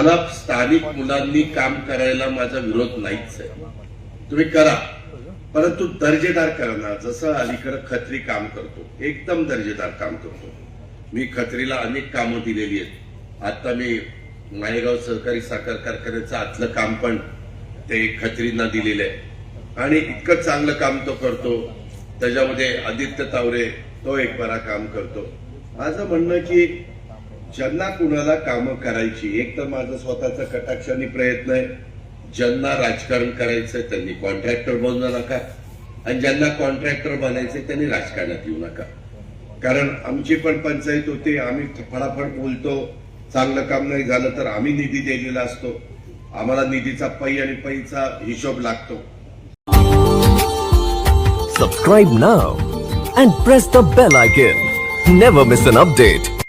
मला स्थानिक मुलांनी काम करायला माझा विरोध नाहीच आहे. तुम्ही करा. परंतु दर्जेदार करा जसं अलीकडे खत्री काम करतो. एकदम दर्जेदार काम करतो. मी खत्रीला अनेक कामं दिलेली आहेत. आता मी माळेगाव सहकारी साखर कारखान्याचं आतलं काम पण ते खत्रींना दिलेलं आहे. आणि इतकं चांगलं काम तो करतो. त्याच्यामध्ये आदित्य तावरे तो एक बरा काम करतो. माझं म्हणणं की ज्यांना कुणाला कामं करायची एक तर माझं स्वतःचा कटाक्षाने प्रयत्न आहे. ज्यांना राजकारण करायचंय त्यांनी कॉन्ट्रॅक्टर बनू नका. आणि ज्यांना कॉन्ट्रॅक्टर बनायचंय त्यांनी राजकारणात येऊ नका. कारण आमची पण पंचायत होती आम्ही फटाफट बोलतो. चांगलं काम नाही झालं तर आम्ही निधी दिलेला असतो. आम्हाला निधीचा पै आणि पैचा हिशोब लागतो. Subscribe now and press the bell icon never miss an update